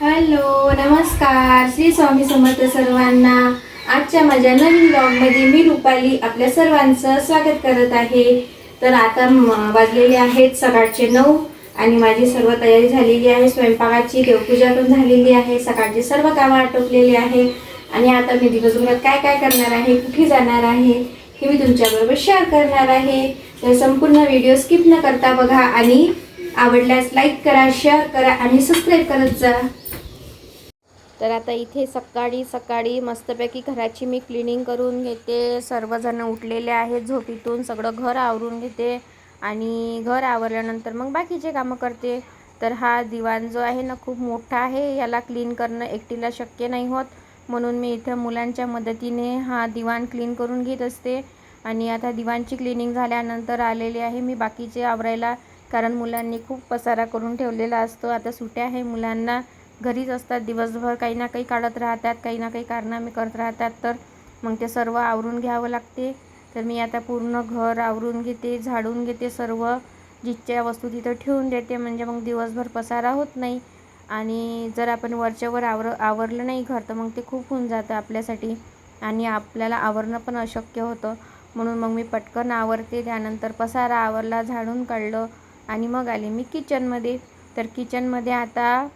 Hello नमस्कार. श्री स्वामी समर्थ सर्वांना आजच्या माझ्या नवीन ब्लॉगमध्ये मी रुपाली आपल्या सर्वांचं स्वागत करत आहे. तर आता वाजलेले आहेत सकाळचे नऊ आणि माझी सर्व तयारी झालेली आहे. स्वयंपाकाची देवपूजा पण झालेली आहे. सकाळची सर्व कामं आटोपलेली आहे. आणि आता मी दिवसभरात काय काय करणार आहे कुठे जाणार आहे हे मी तुमच्याबरोबर शेअर करणार आहे. तर संपूर्ण व्हिडिओ स्किप न करता बघा आणि आवडल्यास लाईक करा शेअर करा आणि सबस्क्राईब करत जा. तर आता इथे सकाळी सकाळी मस्तपैकी घराची मी क्लिनिंग करून घेते. सर्वजण उठलेले आहेत झोपीतून सगळं घर आवरून घेते आणि घर आवरल्यानंतर मग बाकीचे कामं करते. तर हा दिवाण जो आहे ना खूप मोठा आहे. याला क्लीन करणं एकटीला शक्य नाही होत. म्हणून मी इथं मुलांच्या मदतीने हा दिवाण क्लीन करून घेत असते. आणि आता दिवाणची क्लिनिंग झाल्यानंतर आलेली आहे मी बाकीचे आवरायला. कारण मुलांनी खूप पसारा करून ठेवलेला असतो. आता सुट्या आहे मुलांना. घरीच असतात. दिवसभर काही ना काही काढत राहतात काही ना काही कारनामे करत राहतात. तर मग ते सर्व आवरून घ्यावं लागते. तर मी आता पूर्ण घर आवरून घेते झाडून घेते सर्व. जिच्या वस्तू तिथं ठेवून देते. म्हणजे मग दिवसभर पसारा होत नाही. आणि जर आपण वरच्यावर आवर आवरलं नाही घर तर मग ते खूप होऊन जातं आपल्यासाठी. आणि आपल्याला आवरणं पण अशक्य होतं. म्हणून मग मी पटकन आवरते. त्यानंतर पसारा आवरला झाडून काढलं. आणि मग आले मी किचनमध्ये तर किचनमध्ये आता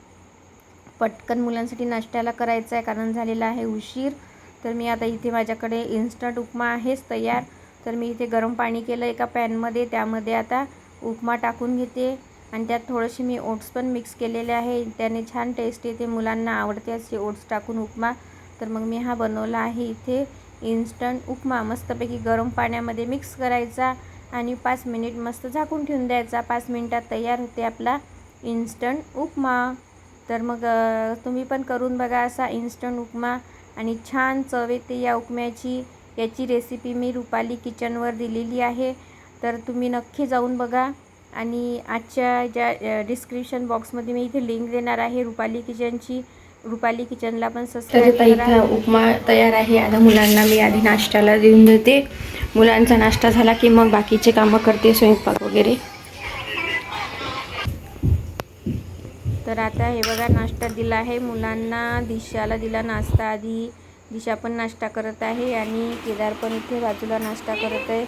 पटकन मुलांसाठी नाश्त्याला करायचं आहे कारण झालेला आहे उशीर. तर मी आता इथे माझ्याकडे इन्स्टंट उपमा आहेच तयार. तर मी इथे गरम पाणी केलं एका पॅनमध्ये. त्यामध्ये आता उपमा टाकून घेते. आणि त्यात थोडेसे मी ओट्स पण मिक्स केलेले आहे. त्याने छान टेस्ट येते. मुलांना आवडते असे ओट्स टाकून उपमा. तर मग मी हा बनवला आहे इथे इन्स्टंट उपमा. मस्तपैकी गरम पाण्यामध्ये मिक्स करायचा आणि पाच मिनिट मस्त झाकून ठेवून द्यायचा. पाच मिनिटात तयार होते आपला इन्स्टंट उपमा. तर मग तुम्ही पण करून बघा असा इन्स्टंट उपमा आणि छान चव येते या उपम्याची. याची रेसिपी मी रुपाली किचनवर दिलेली आहे. तर तुम्ही नक्की जाऊन बघा. आणि आजच्या ज्या डिस्क्रिप्शन बॉक्समध्ये मी इथे लिंक देणार आहे रुपाली किचनची रुपाली किचनला पण इथं उपमा तयार आहे. आता मुलांना मी आधी नाश्त्याला देऊन देते. मुलांचा नाश्ता झाला की मग बाकीचे कामं करते स्वयंपाक वगैरे. तर आता हे बघा नाश्ता दिला आहे. मुलांना दिशाला दिला नाश्ता आधी. दिशा पण नाश्ता करत आहे आणि केदार पण इथे बाजूला नाश्ता करत आहे.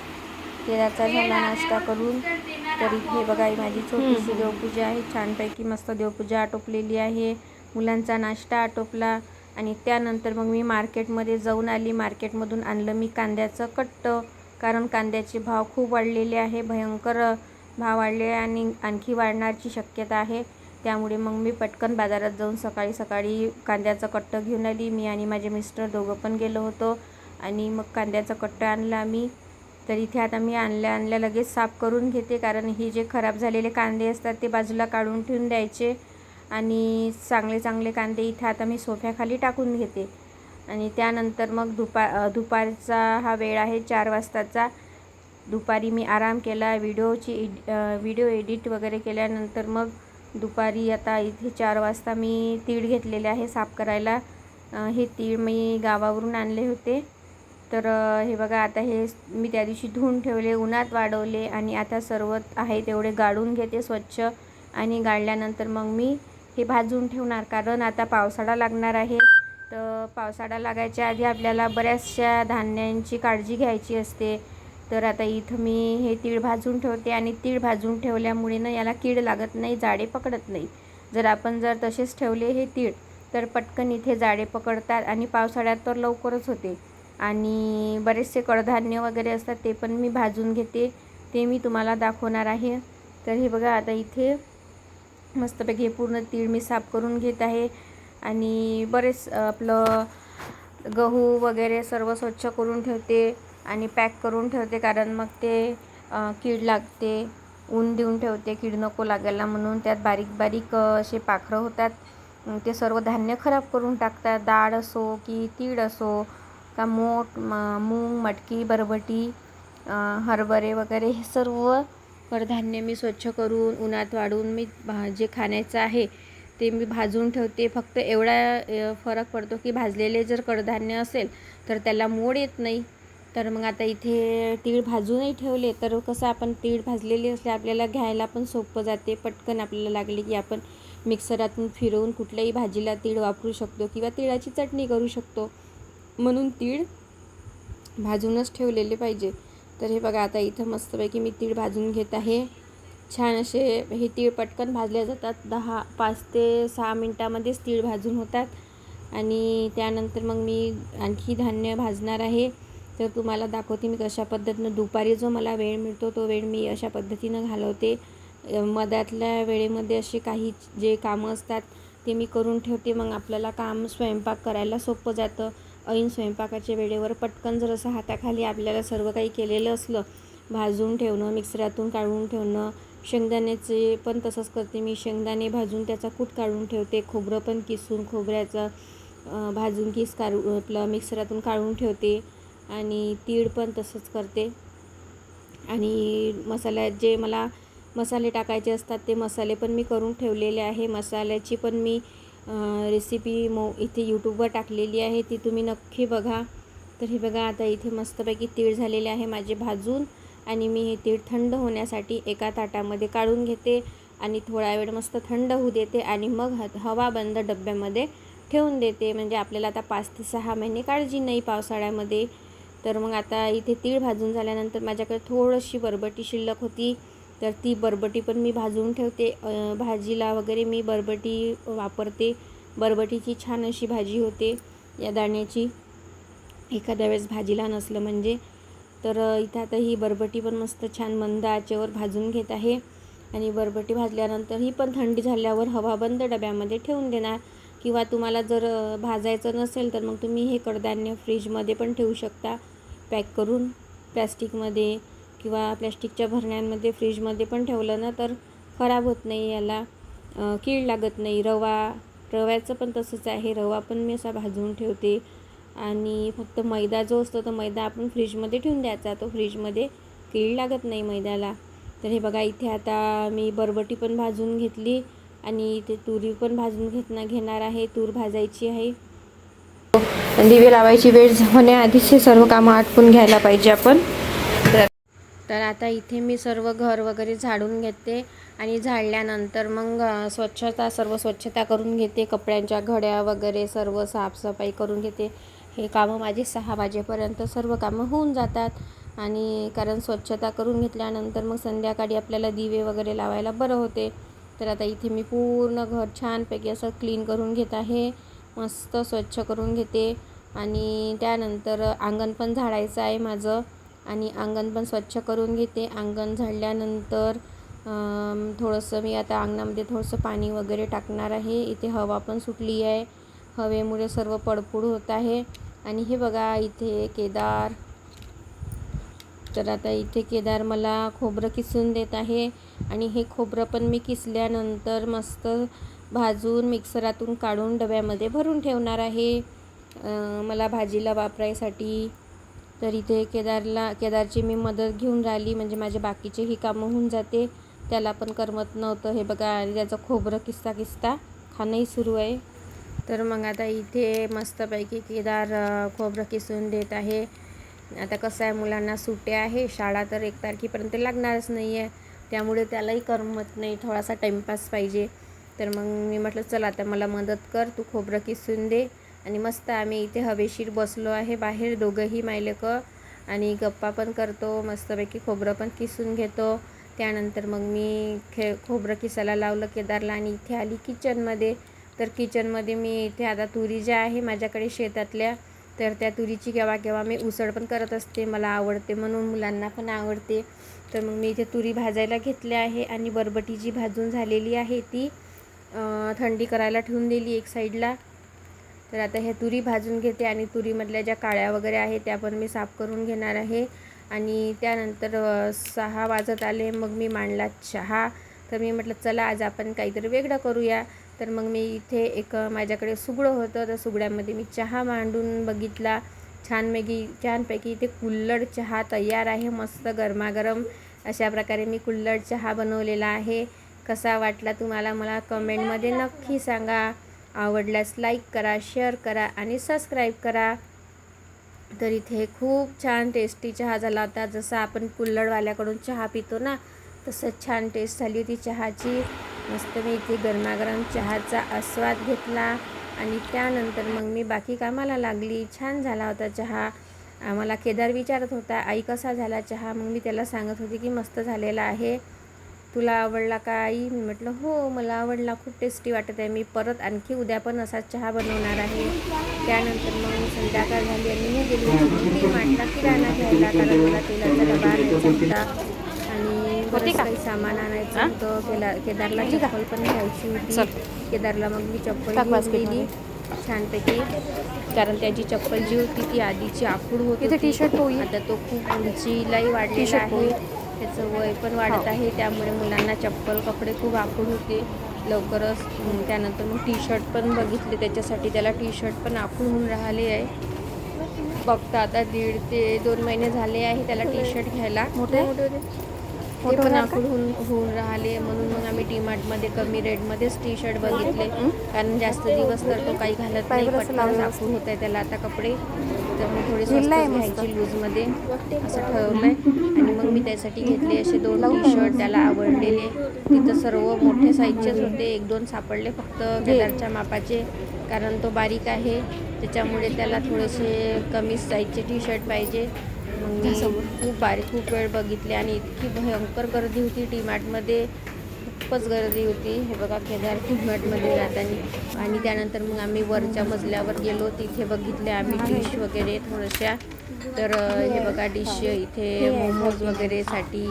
केदारचा झाला नाश्ता करून. तर इथे बघा ही माझी छोटीशी देवपूजा आहे. छानपैकी मस्त देवपूजा आटोपलेली आहे. मुलांचा नाश्ता आटोपला आणि त्यानंतर मग मी मार्केटमध्ये जाऊन आली. मार्केटमधून आणलं मी कांद्याचं कट्ट. कारण कांद्याचे भाव खूप वाढलेले आहे. भयंकर भाव वाढले आणि आणखी वाढण्याची शक्यता आहे. त्यामुळे मग मी पटकन बाजारात जाऊन सकाळी सकाळी कांद्याचं कट्ट घेऊन आली. मी आणि माझे मिस्टर दोघं पण गेलो होतो आणि मग कांद्याचं कट्ट आणला आम्ही. तर इथे आता मी आणल्या आणल्या लगेच साफ करून घेते कारण हे जे खराब झालेले कांदे असतात ते बाजूला काढून ठेवून द्यायचे आणि चांगले चांगले कांदे इथे आता मी सोफ्याखाली टाकून घेते. आणि त्यानंतर मग दुपा दुपारचा हा वेळ आहे चार वाजताचा. दुपारी मी आराम केला व्हिडिओची एडि व्हिडिओ एडिट वगैरे केल्यानंतर मग दुपारी आता इथे चार वाजता मी तीळ घेतलेले आहे साफ करायला. हे तीळ मी गावावरून आणले होते. तर हे बघा आता हे मी त्या दिवशी धुवून ठेवले उन्हात वाढवले आणि आता सर्व आहे तेवढे गाळून घेते स्वच्छ आणि गाळल्यानंतर मग मी हे भाजून ठेवणार. कारण आता पावसाळा लागणार आहे. तर पावसाळा लागायच्या आधी आपल्याला बऱ्याचशा धान्यांची काळजी घ्यायची असते. तर आता इथं मी हे तीळ भाजून ठेवते आणि तीळ भाजून ठेवल्यामुळे ना याला कीड लागत नाही जाडे पकडत नाही. जर आपण जर तसेच ठेवले हे तीळ तर पटकन इथे जाडे पकडतात आणि पावसाळ्यात तर लवकरच होते. आणि बरेचसे कडधान्य वगैरे असतात ते पण मी भाजून घेते. ते मी तुम्हाला दाखवणार आहे. तर हे बघा आता इथे मस्तपैकी हे पूर्ण तीळ मी साफ करून घेत आहे. आणि बरेच आपलं गहू वगैरे सर्व स्वच्छ करून ठेवते. आणि पॅक करून ठेवते कारण मग ते कीड लागते ऊन देऊन ठेवते कीड नको लागायला म्हणून. त्यात बारीक बारीक असे पाखरं होतात. ते सर्व धान्य खराब करून टाकतात. डाळ असो की तीळ असो का मोठ म मूग मटकी बरबटी हरभरे वगैरे हे सर्व कडधान्य मी स्वच्छ करून उन्हात वाढून मी भा जे खाण्याचं आहे ते मी भाजून ठेवते. फक्त एवढा फरक पडतो की भाजलेले जर कडधान्य असेल तर त्याला मोड येत नाही. तर मग आता इथे तीळ भाजूनही ठेवले तर कसं आपण तीळ भाजलेली असले आपल्याला घ्यायला पण सोपं जाते. पटकन आपल्याला लागले की आपण मिक्सरातून फिरवून कुठल्याही भाजीला तीळ वापरू शकतो किंवा तिळाची चटणी करू शकतो. म्हणून तीळ भाजूनच ठेवलेले पाहिजे. तर हे बघा आता इथं मस्तपैकी मी तीळ भाजून घेत आहे. छान असे हे तीळ पटकन भाजले जातात. दहा पाच ते सहा मिनटामध्येच तीळ भाजून होतात. आणि त्यानंतर मग मी आणखी धान्य भाजणार आहे. तर तुम्हाला दाखवते मी कशा पद्धतीनं दुपारी जो मला वेळ मिळतो तो वेळ मी अशा पद्धतीनं घालवते. मध्यातल्या मधातल्या वेळेमध्ये असे काही जे कामं असतात ते मी करून ठेवते. मग आपल्याला काम स्वयंपाक करायला सोपं जातं. ऐन स्वयंपाकाच्या वेळेवर पटकन जर असं हाताखाली आपल्याला सर्व काही केलेलं असलं भाजून ठेवणं मिक्सरातून काढून ठेवणं शेंगदाण्याचे पण तसंच करते मी. शेंगदाणे भाजून त्याचा कूट काढून ठेवते. खोबरं पण किसून खोबऱ्याचं भाजून किस काढू आपलं मिक्सरातून काढून ठेवते. आणि तीळ पण तसंच करते. आणि मसाल्यात जे मला मसाले टाकायचे असतात ते मसाले पण मी करून ठेवलेले आहे. मसाल्याची पण मी रेसिपी मो इथे यूट्यूबवर टाकलेली आहे. ती तुम्ही नक्की बघा. तर हे बघा आता इथे मस्तपैकी तीळ झालेले आहे माझे भाजून. आणि मी हे तीळ थंड होण्यासाठी एका ताटामध्ये काढून घेते. आणि थोडा वेळ मस्त थंड होऊ देते. आणि मग ह हवा बंद डब्यामध्ये ठेवून देते. म्हणजे आपल्याला आता पाच ते सहा महिने काळजी नाही पावसाळ्यामध्ये. तर मग आता इथे तीळ भाजून झाल्यानंतर माझ्याकडे थोडीशी बरबटी शिल्लक होती. तर ती बरबटी पण मी भाजून ठेवते. भाजीला वगैरे मी बरबटी वापरते. बरबटीची छान अशी भाजी होते या दाण्याची. एखाद्या वेळेस भाजीला नसलं म्हणजे. तर इथं आता ही बरबटी पण मस्त छान मंद आचेवर भाजून घेत आहे. आणि बरबटी भाजल्यानंतर ही पण थंडी झाल्यावर हवाबंद डब्यामध्ये ठेवून देणार. किंवा तुम्हाला जर भाजायचं नसेल तर मग तुम्ही हे कडधान्य फ्रीजमध्ये पण ठेवू शकता. पॅक करून प्लॅस्टिकमध्ये किंवा प्लॅस्टिकच्या भरण्यांमध्ये फ्रीजमध्ये पण ठेवलं ना तर खराब होत नाही याला. कीड लागत नाही. रवा रव्याचं पण तसंच आहे. रवा पण मी असा भाजून ठेवते. आणि फक्त मैदा जो असतो तो मैदा आपण फ्रीजमध्ये ठेवून द्यायचा. तो फ्रीजमध्ये कीड लागत नाही मैद्याला. तर हे बघा इथे आता मी बरबटी पण भाजून घेतली आणि इथे तुरी पण भाजून घेतना घेणार आहे. तूर भाजायची आहे. दिवे लावायची वेळ होण्याआधीच हे सर्व कामं आटपून घ्यायला पाहिजे आपण. तर आता इथे मी सर्व घर वगैरे झाडून घेते आणि झाडल्यानंतर मग स्वच्छता सर्व स्वच्छता करून घेते कपड्यांच्या घड्या वगैरे सर्व साफसफाई करून घेते. हे कामं माझे सहा वाजेपर्यंत सर्व कामं होऊन जातात आणि कारण स्वच्छता करून घेतल्यानंतर मग संध्याकाळी आपल्याला दिवे वगैरे लावायला बरं होते. तर आता इथे मी पूर्ण घर छानपैकी असं क्लीन करून घेत आहे. मस्त स्वच्छ करून घेते. आणि त्यानंतर अंगण पण झाडायचं आहे माझं. आणि अंगण पण स्वच्छ करून घेते. अंगण झाडल्यानंतर थोडंसं मी आता अंगणामध्ये थोडंसं पाणी वगैरे टाकणार आहे. इथे हवा पण सुटली आहे. हवेमुळे सर्व पडपूड होत आहे. आणि हे बघा इथे केदार. तर आता इथे केदार मला खोबरं किसून देत आहे. आणि हे खोबरं पण मी किसल्यानंतर मस्त भाजून मिक्सरातून काढून डब्यामध्ये भरून ठेवणार आहे. मला भाजीला वापरायसाठी तर इथे केदारला केदारची मी मदत घेऊन राहिली. म्हणजे माझे बाकीचेही कामं होऊन जाते. त्याला पण करमत नव्हतं. हे बघा आणि त्याचं खोबरं किस्ता किस्ता खाणंही सुरू आहे. तर मग आता इथे मस्तपैकी केदार खोबरं किसून देत आहे. आता कसं आहे मुलांना सुट्या आहे. शाळा तर एक तारखेपर्यंत लागणारच नाही आहे त्यामुळे त्यालाही करमत नाही. थोडासा टाईमपास पाहिजे. तर मग मी म्हटलं चल आता मला मदत कर. तू खोबरं किसून दे. आणि मस्त आम्ही इथे हवेशीर बसलो आहे. बाहेर दोघंही मायलेक आणि गप्पा पण करतो मस्तपैकी खोबरं पण किसून घेतो. त्यानंतर मग मी खे खोबरं किसायला लावलं केदारला आणि इथे आली किचनमध्ये. तर किचनमध्ये मी इथे आता तुरी ज्या आहे माझ्याकडे शेतातल्या तर त्या तुरीची केव्हा केव्हा मी उसळ पण करत असते. मला आवडते म्हणून मुलांना पण आवडते. तर मग मी इथे तुरी भाजायला घेतल्या आहे आणि बरबटी जी भाजून झालेली आहे ती. थंडी करायला ठेवून दिली एक साईडला. तर आता ह्या तुरी भाजून घेते आणि तुरीमधल्या ज्या काळ्या वगैरे आहे त्या पण मी साफ करून घेणार आहे. आणि त्यानंतर सहा वाजत आले मग मी मांडला चहा. तर मी म्हटलं चला आज आपण काहीतरी वेगळं करूया. तर मग मी इथे एक माझ्याकडे सुगडं होतं. तर सुगड्यामध्ये मी चहा मांडून बघितला. छानपैकी छानपैकी इथे कुल्हड चहा तयार आहे मस्त गरमागरम. अशा प्रकारे मी कुल्हड चहा बनवलेला आहे. कसा वाटला तुम्हाला मला कमेंटमध्ये नक्की सांगा. आवडल्यास लाईक करा शेअर करा आणि सबस्क्राईब करा. तर इथे खूप छान टेस्टी चहा झाला होता. जसं आपण कुल्हडवाल्याकडून चहा पितो ना तसंच छान टेस्ट झाली होती चहाची. मस्त मी इथे गरमागरम चहाचा आस्वाद घेतला आणि त्यानंतर मग मी बाकी कामाला लागली. छान झाला होता चहा. आम्हाला केदार विचारत होता आई कसा झाला चहा? मग मी त्याला सांगत होती की मस्त झालेला आहे. तुला आवडला का आई? मी म्हटलं हो मला आवडला. खूप टेस्टी वाटत आहे. मी परत आणखी उद्या पण असाच चहा बनवणार आहे. त्यानंतर मग संध्याकाळ झाली आणि मी गेली. होती टी मार्टला किराणा घ्यायला कारण मला तेलाचा डबा आणायचा होता. आणि बरंच काही सामान आणायचं होतं. केला केदारला चप्पल पण घ्यायची होती. केदारला मग मी चप्पल. दिली छानपैकी. कारण त्याची चप्पल जी होती ती आधीची आखूड होती. इथे टी-शर्ट पोळी. आता तो खूप उंचीलाही वाढलेला. आहे. त्याचं वय पण वाढत हो. आहे त्यामुळे मुलांना चप्पल कपडे खूप आखूड होते. लवकरच त्यानंतर मग टी शर्ट पण बघितले त्याच्यासाठी त्याला टी शर्ट पण आखूड होऊन राहिले आहे. फक्त आता दीड ते दोन महिने झाले आहे त्याला टी शर्ट घ्यायला. मोठे? ते पण? आखूड होऊन होऊन राहिले म्हणून मग आम्ही डी मार्टमध्ये कमी रेटमध्येच टी शर्ट बघितले कारण जास्त दिवस तर तो काही घालत नाही पटकन आखूड होत आहे त्याला. आता कपडे तर मग थोडे. घ्यायची लूजमध्ये असं ठरवलं आहे आणि मग मी त्यासाठी घेतले असे दोन टी शर्ट त्याला आवडलेले. तिथं सर्व मोठे साईजचेच होते. एक दोन सापडले फक्त केदारच्या मापाचे कारण तो बारीक आहे. त्याच्यामुळे त्याला थोडेसे कमी साईजचे टी शर्ट पाहिजे. मग मी खूप बारीक खूप वेळ बघितले आणि इतकी भयंकर गर्दी होती टी मार्टमध्ये खूपच गर्दी होती. हे बघा केदार टी जाताना. आणि त्यानंतर मग आम्ही वरच्या मजल्यावर गेलो. तिथे बघितले आम्ही डिश वगैरे थोड्याशा. तर हे बघा डिश इथे मोमोज वगैरेसाठी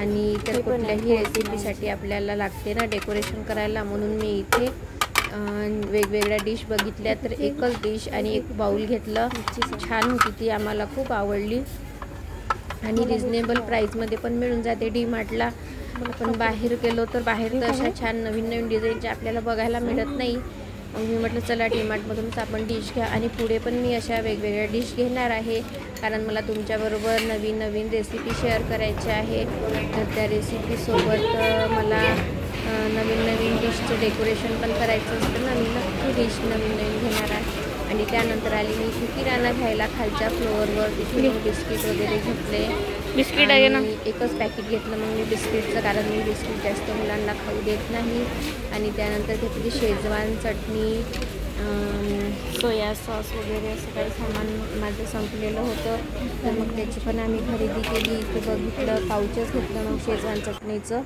आणि तर कुठल्याही रेसिपीसाठी आपल्याला लागते ना डेकोरेशन करायला. म्हणून मी इथे वेगवेगळ्या डिश बघितल्या. तर एकच डिश आणि एक बाऊल घेतलं. छान होती ती. आम्हाला खूप आवडली. आणि रिजनेबल प्राईजमध्ये पण मिळून जाते. डी मार्टला आपण बाहेर गेलो तर बाहेर तर अशा छान नवीन नवीन डिझाईनच्या आपल्याला बघायला मिळत नाही. मग मी म्हटलं चला डी मार्टमधूनच आपण डिश घ्या. आणि पुढे पण मी अशा वेगवेगळ्या डिश घेणार आहे. कारण मला तुमच्याबरोबर नवीन नवीन रेसिपी शेअर करायच्या आहे तर त्या रेसिपीसोबत मला नवीन नवीन डिशचं डेकोरेशन पण करायचं असतं ना. मी नक्की डिश नवीन नवीन घेणार आहे. आणि त्यानंतर आली मी किराणा घ्यायला खालच्या फ्लोअरवर तिथे बिस्किट वगैरे घेतले. बिस्किट आहे ना? एकच पॅकेट घेतलं मग मी बिस्किटचं कारण मी बिस्किट जास्त मुलांना खाऊ देत नाही. आणि त्यानंतर घेतली शेजवान चटणी सोया सॉस वगैरे असं काही सामान माझं संपलेलं होतं. तर मग त्याची पण आम्ही खरेदी केली. इथे बघितलं पाऊचच घेतलं मग शेजवान चटणीचं.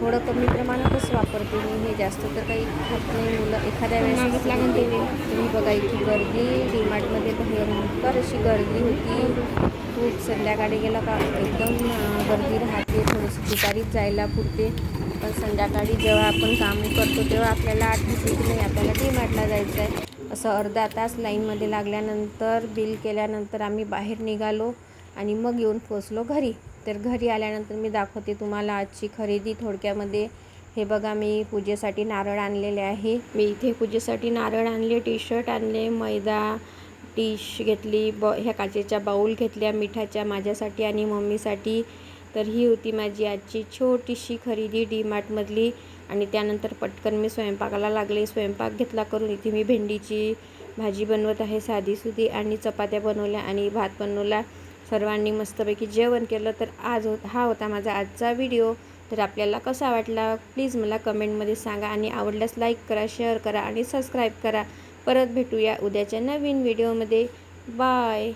थोडं कमी प्रमाणातच वापरते मी हे जास्त तर काही खात नाही मुलं. एखाद्या वेळेस लागून तुम्ही बघा इथे गर्दी डीमार्टमध्ये भयंकर अशी गर्दी होती. खूप संध्याकाळी गेलं का एकदम गर्दी राहते थोडंसं दुपारीच जायला पुरते. पण संध्याकाळी जेव्हा आपण काम करतो तेव्हा आपल्याला आठवते की नाही आपल्याला डीमार्टला जायचं आहे असं अर्धा तास लाईनमध्ये लागल्यानंतर बिल केल्यानंतर आम्ही बाहेर निघालो आणि मग येऊन पोचलो घरी. तर घरी आल्यानंतर मी दाखवते तुम्हाला आजची खरेदी थोडक्यामध्ये. हे बघा मी पूजेसाठी नारळ आणलेले आहे. मी इथे पूजेसाठी नारळ आणले टी शर्ट आणले मैदा डिश घेतली ब ह्या काचेच्या बाऊल घेतल्या मिठाच्या माझ्यासाठी आणि मम्मीसाठी. तर ही होती माझी आजची छोटीशी खरेदी डी मार्टमधली आणि त्यानंतर पटकन मी स्वयंपाकाला लागले. स्वयंपाक घेतला करून इथे मी भेंडीची भाजी बनवत आहे साधीसुधी आणि चपात्या बनवल्या आणि भात बनवला. सर्वांनी मस्तपैकी जेवण केलं. तर आज होत हा होता माझा आजचा व्हिडिओ. तर आपल्याला कसा वाटला? प्लीज मला कमेंटमध्ये सांगा आणि आवडल्यास लाईक करा शेअर करा आणि सबस्क्राईब करा. परत भेटूया उद्याच्या नवीन व्हिडिओमध्ये. बाय.